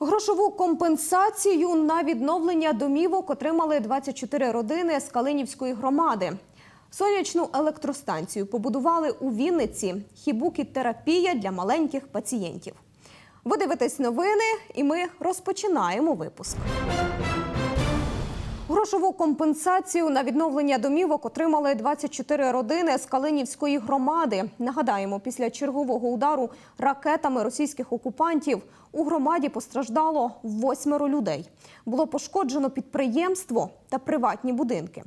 Грошову компенсацію на відновлення домівок отримали 24 родини з Калинівської громади. Сонячну електростанцію побудували у Вінниці. Хібукі-терапія для маленьких пацієнтів. Ви дивитесь новини, і ми розпочинаємо випуск. Грошову компенсацію на відновлення домівок отримали 24 родини з Калинівської громади. Нагадаємо, після чергового удару ракетами російських окупантів у громаді постраждало восьмеро людей. Було пошкоджено підприємство та приватні будинки.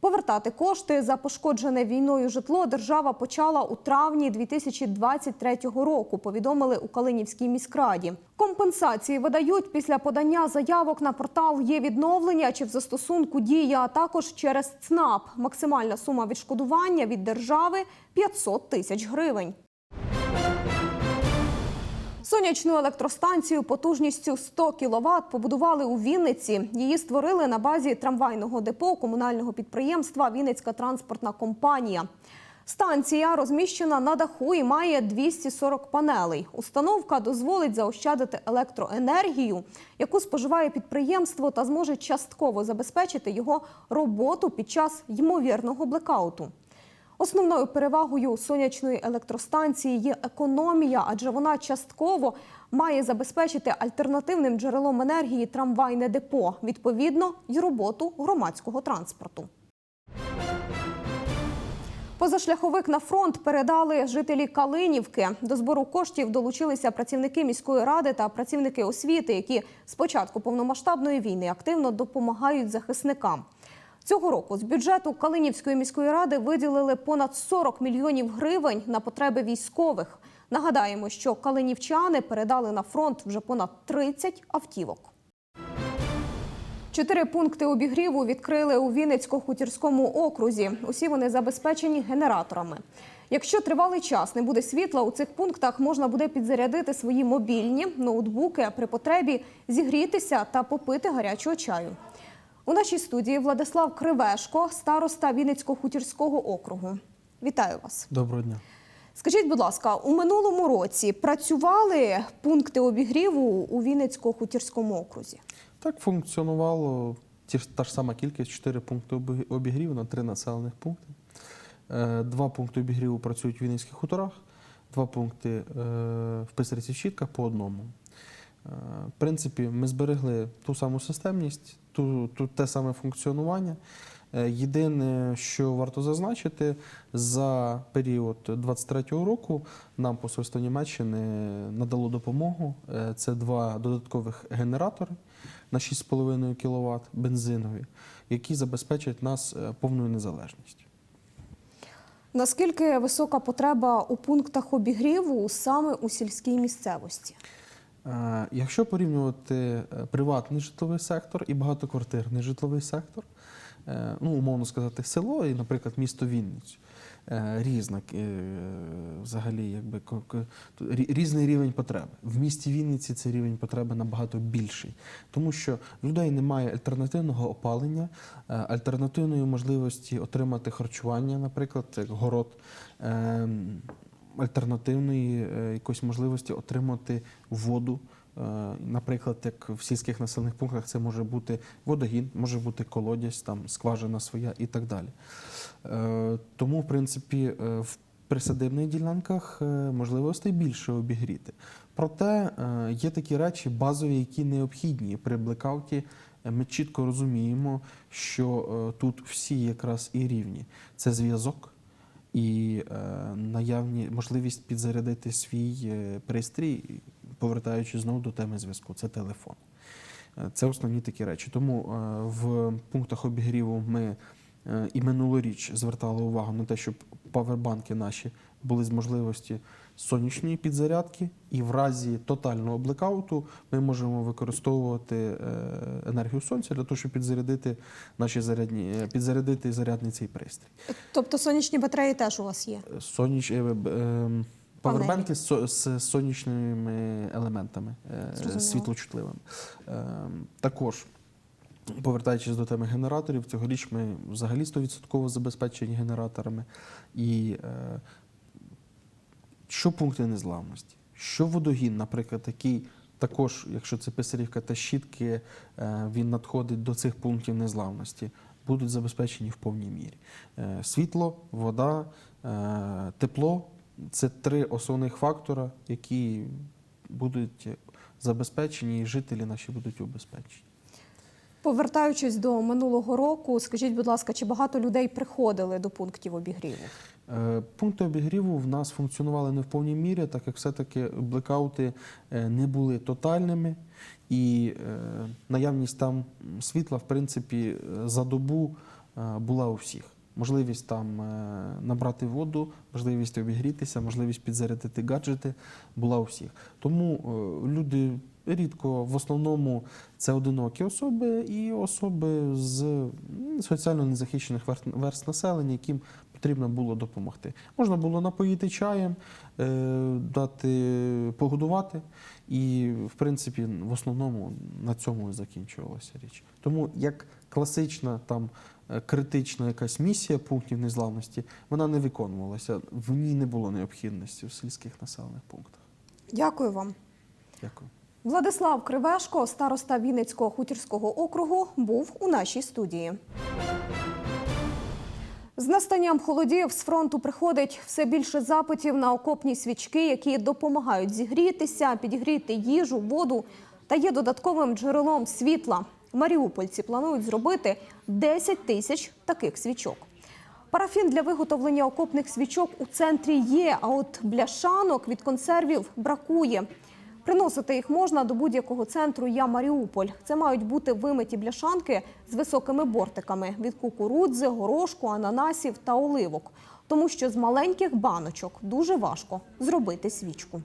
Повертати кошти за пошкоджене війною житло держава почала у травні 2023 року. Повідомили у Калинівській міськраді. Компенсації видають після подання заявок на портал є відновлення чи в застосунку дія, а також через ЦНАП. Максимальна сума відшкодування від держави 500 тисяч гривень. Сонячну електростанцію потужністю 100 кВт побудували у Вінниці. Її створили на базі трамвайного депо комунального підприємства Вінницька транспортна компанія. Станція розміщена на даху і має 240 панелей. Установка дозволить заощадити електроенергію, яку споживає підприємство, та зможе частково забезпечити його роботу під час ймовірного блекауту. Основною перевагою сонячної електростанції є економія, адже вона частково має забезпечити альтернативним джерелом енергії трамвайне депо, відповідно, й роботу громадського транспорту. Позашляховик на фронт передали жителі Калинівки. До збору коштів долучилися працівники міської ради та працівники освіти, які з початку повномасштабної війни активно допомагають захисникам. Цього року з бюджету Калинівської міської ради виділили понад 40 мільйонів гривень на потреби військових. Нагадаємо, що калинівчани передали на фронт вже понад 30 автівок. Чотири пункти обігріву відкрили у Вінницько-Хутірському окрузі. Усі вони забезпечені генераторами. Якщо тривалий час не буде світла, у цих пунктах можна буде підзарядити свої мобільні ноутбуки, а при потребі зігрітися та попити гарячого чаю. У нашій студії Владислав Кривешко, староста Вінницько-Хутірського округу. Вітаю вас. Доброго дня. Скажіть, будь ласка, у минулому році працювали пункти обігріву у Вінницько-Хутірському окрузі? Так функціонувало ті ж- та ж сама кількість 4 пункти обі- обігріву на 3 населених пункти. Е, Два пункти обігріву працюють в Вінницьких хуторах, два пункти е, в Писарці Щітках по одному. Е, В принципі, ми зберегли ту саму системність, ту, ту, те саме функціонування. Е, Єдине, що варто зазначити, за період 23-го року нам посольство Німеччини надало допомогу. Е, Це два додаткових генератори на 6,5 кВт бензинові, які забезпечать нас повною незалежністю. Наскільки висока потреба у пунктах обігріву саме у сільській місцевості? Е, Якщо порівнювати е, приватний житловий сектор і багатоквартирний житловий сектор, е, ну умовно сказати, село і, наприклад, місто Вінницю, різна взагалі, якби різний рівень потреби. В місті Вінниці цей рівень потреби набагато більший, тому що в людей немає альтернативного опалення, альтернативної можливості отримати харчування, наприклад, як город. Альтернативної е, якоїсь можливості отримати воду. Е, Наприклад, як в сільських населених пунктах це може бути водогін, може бути колодязь, там скважина своя і так далі. Е, Тому, в принципі, в присадибних ділянках можливостей більше обігріти. Проте є такі речі базові, які необхідні при блекауті. Ми чітко розуміємо, що тут всі якраз і рівні. Це зв'язок і е, наявні можливість підзарядити свій е, пристрій, повертаючись знову до теми зв'язку, це телефон. Е, Це основні такі речі. Тому в пунктах обігріву ми і минулоріч звертали увагу на те, щоб павербанки наші були з можливості сонячної підзарядки, і в разі тотального блекауту ми можемо використовувати е, енергію сонця для того, щоб підзарядити наші зарядні, е, підзарядити зарядний цей пристрій. Тобто сонячні батареї теж у вас є? Е, ем, Павербанки з, з сонячними елементами, Зрозуміло. світлочутливими. Також Повертаючись до теми генераторів, цьогоріч ми взагалі 100% забезпечені генераторами. І що пункти незламності, що водогін, наприклад, який також, якщо це Писарівка та щітки, е, він надходить до цих пунктів незламності, будуть забезпечені в повній мірі. Е, Світло, вода, е, тепло це три основних фактора, які будуть забезпечені, і жителі наші будуть убезпечені. Повертаючись до минулого року, скажіть, будь ласка, чи багато людей приходили до пунктів обігріву? Е, Пункти обігріву в нас функціонували не в повній мірі, так як все-таки блекаути е, не були тотальними, і е, наявність там світла, в принципі, за добу була у всіх. Можливість там набрати воду, можливість обігрітися, можливість підзарядити гаджети була у всіх. Тому люди рідко, в основному, це одинокі особи і особи з соціально незахищених верст- населення, яким потрібно було допомогти. Можна було напоїти чаєм, е, дати погодувати, і в принципі в основному на цьому і закінчувалася річ. Тому як класична там е, критична якась місія пунктів незламності, вона не виконувалася. В ній не було необхідності в сільських населених пунктах. Дякую вам. Дякую. Владислав Кривешко, староста Вінницького хутірського округу, був у нашій студії. З настанням холодів з фронту приходить все більше запитів на окопні свічки, які допомагають зігрітися, підігріти їжу, воду та є додатковим джерелом світла. Маріупольці планують зробити 10 тисяч таких свічок. Парафін для виготовлення окопних свічок у центрі є, а от бляшанок від консервів бракує. Приносити їх можна до будь-якого центру Я Маріуполь. Це мають бути вимиті бляшанки з високими бортиками від кукурудзи, горошку, ананасів та оливок. Тому що з маленьких баночок дуже важко зробити свічку.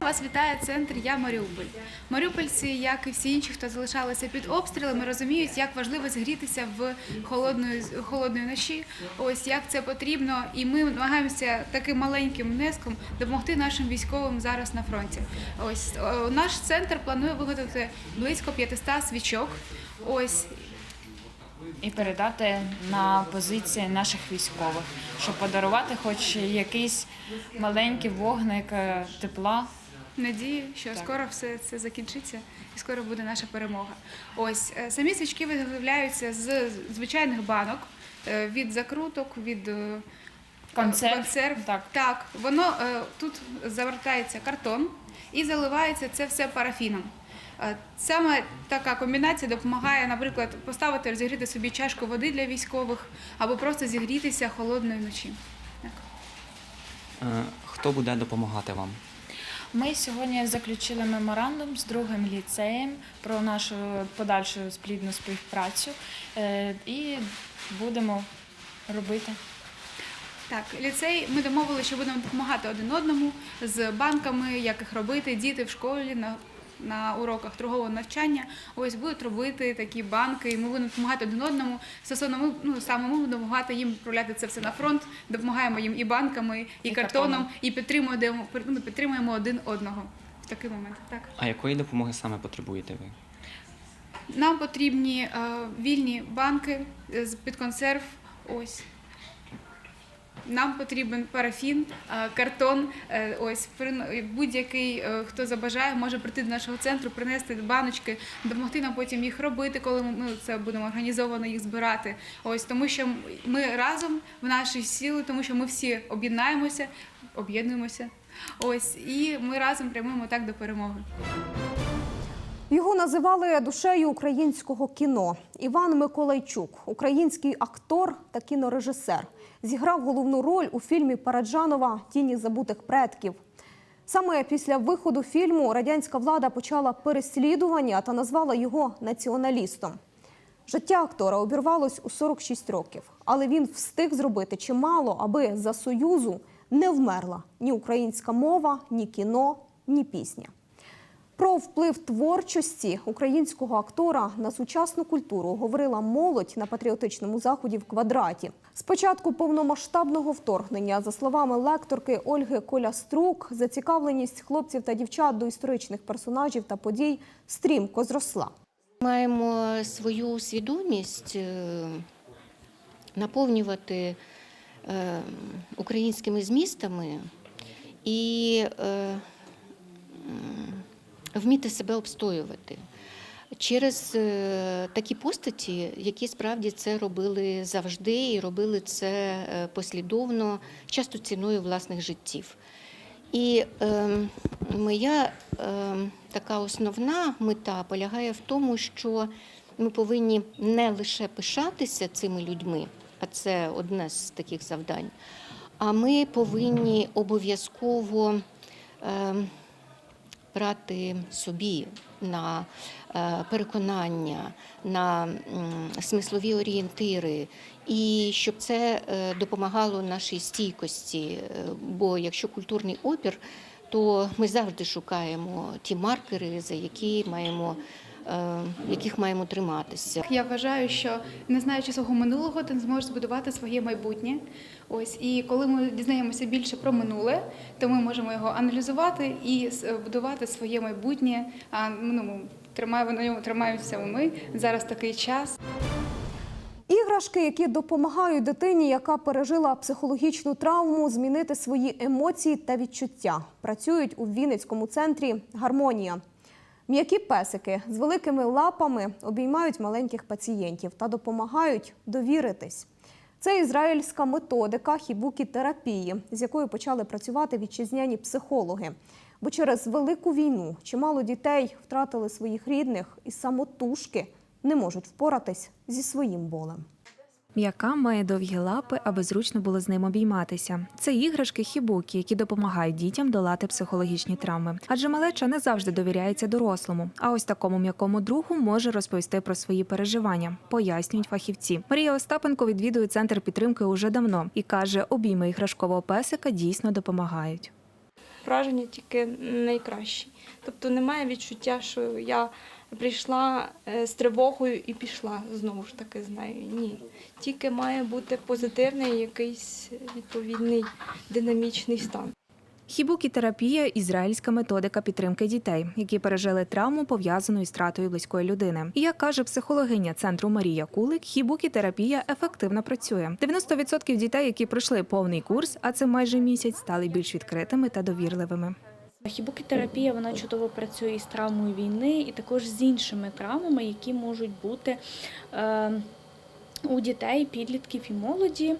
Вас вітає центр Я Маріуполь. Маріупольці, як і всі інші, хто залишалися під обстрілами, розуміють, як важливо згрітися в холодної холодної ночі. Ось як це потрібно, і ми намагаємося таким маленьким внеском допомогти нашим військовим зараз на фронті. Ось наш центр планує виготовити близько 500 свічок. Ось і передати на позиції наших військових, щоб подарувати хоч якийсь маленький вогник е, тепла. Надії, що Так. скоро все це закінчиться і скоро буде наша перемога. Ось е, самі свічки виготовляються з звичайних банок е, від закруток, від е, Консерв. консерв. Так. так, воно тут завертається картон і заливається це все парафіном. Саме така комбінація допомагає, наприклад, поставити розігріти собі чашку води для військових або просто зігрітися холодної ночі. Так. Хто буде допомагати вам? Ми сьогодні заключили меморандум з другим ліцеєм про нашу подальшу плідну співпрацю е, і будемо робити. Так, ліцей ми домовили, що будемо допомагати один одному з банками, як їх робити. Діти в школі на, на уроках другого навчання ось будуть робити такі банки, і ми будемо допомагати один одному. Стосовно ми ну саме ми будемо допомагати їм відправляти це все на фронт. Допомагаємо їм і банками, і, І картоном, картоном. і підтримуємо ну, підтримуємо один одного в такий момент. Так. А якої допомоги саме потребуєте ви? Нам потрібні е, вільні банки з під консерв. Ось. Нам потрібен парафін, е, картон. Е, Ось будь-який, е, хто забажає, може прийти до нашого центру, принести баночки, допомогти нам потім їх робити, коли ми ну, це будемо організовано їх збирати. Ось тому, що ми разом в нашій силі, тому що ми всі об'єднаємося, об'єднуємося. Ось і ми разом прямуємо так до перемоги. Його називали душею українського кіно. Іван Миколайчук, український актор та кінорежисер, зіграв головну роль у фільмі Параджанова Тіні забутих предків. Саме після виходу фільму радянська влада почала переслідування та назвала його націоналістом. Життя актора обірвалось у 46 років, але він встиг зробити чимало, аби за союзу не вмерла ні українська мова, ні кіно, ні пісня. Про вплив творчості українського актора на сучасну культуру говорила молодь на патріотичному заході в квадраті. З початку повномасштабного вторгнення, за словами лекторки Ольги Коляструк, зацікавленість хлопців та дівчат до історичних персонажів та подій стрімко зросла. Маємо свою свідомість е, наповнювати е, українськими змістами і е, вміти себе обстоювати. Через е, такі постаті, які справді це робили завжди і робили це е, послідовно, часто ціною власних життів. І е, моя е, така основна мета полягає в тому, що ми повинні не лише пишатися цими людьми, а це одне з таких завдань, а ми повинні обов'язково е, брати собі на е, переконання, на смислові орієнтири, і щоб це е, допомагало нашій стійкості. Е, Бо якщо культурний опір, то ми завжди шукаємо ті маркери, за які маємо, яких маємо триматися. Я вважаю, що не знаючи свого минулого, ти не зможеш збудувати своє майбутнє. Ось і коли ми дізнаємося більше про минуле, то ми можемо його аналізувати і с- будувати своє майбутнє. А ну тримаємо на ньому тримаємося ми. Зараз такий час. Іграшки, які допомагають дитині, яка пережила психологічну травму, змінити свої емоції та відчуття, працюють у Вінницькому центрі Гармонія. М'які песики з великими лапами обіймають маленьких пацієнтів та допомагають довіритись. Це ізраїльська методика хібукі-терапії, з якою почали працювати вітчизняні психологи. Бо через велику війну чимало дітей втратили своїх рідних і самотужки не можуть впоратись зі своїм болем. М'яка має довгі лапи, аби зручно було з ним обійматися. Це іграшки хібукі, які допомагають дітям долати психологічні травми. Адже малеча не завжди довіряється дорослому. А ось такому м'якому другу може розповісти про свої переживання, пояснюють фахівці. Марія Остапенко відвідує центр підтримки уже давно і каже, обійми іграшкового песика дійсно допомагають. враження тільки найкращі. Тобто немає відчуття, що я прийшла е, з тривогою і пішла знову ж таки з нею. Ні. Тільки має бути позитивний якийсь відповідний динамічний стан. Хібукі-терапія – ізраїльська методика підтримки дітей, які пережили травму, пов'язану із стратою близької людини. І як каже психологиня центру Марія Кулик, хібукі-терапія ефективно працює. 90% дітей, які пройшли повний курс, а це майже місяць, стали більш відкритими та довірливими. Хібукітерапія вона чудово працює із травмою війни і також з іншими травмами, які можуть бути. Е, у дітей, підлітків і молоді,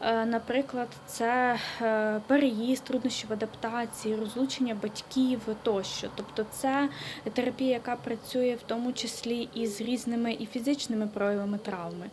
Е, наприклад, це е, переїзд, труднощі в адаптації, розлучення батьків тощо. Тобто, це терапія, яка працює в тому числі і з різними і фізичними проявами травми.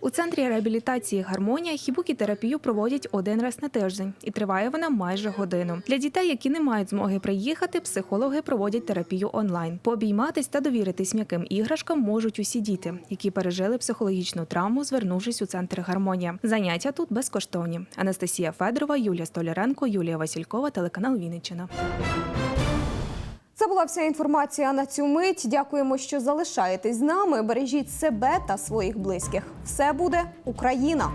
У центрі реабілітації гармонія хібукі-терапію проводять один раз на тиждень, і триває вона майже годину. Для дітей, які не мають змоги приїхати, психологи проводять терапію онлайн. Пообійматись та довіритись м'яким іграшкам можуть усі діти, які пережили психологічну травму, звернувшись у центр гармонія. Заняття тут безкоштовні. Анастасія Федорова, Юлія Столяренко, Юлія Василькова, телеканал Вінниччина. Це була вся інформація на цю мить. Дякуємо, що залишаєтесь з нами. Бережіть себе та своїх близьких. Все буде Україна!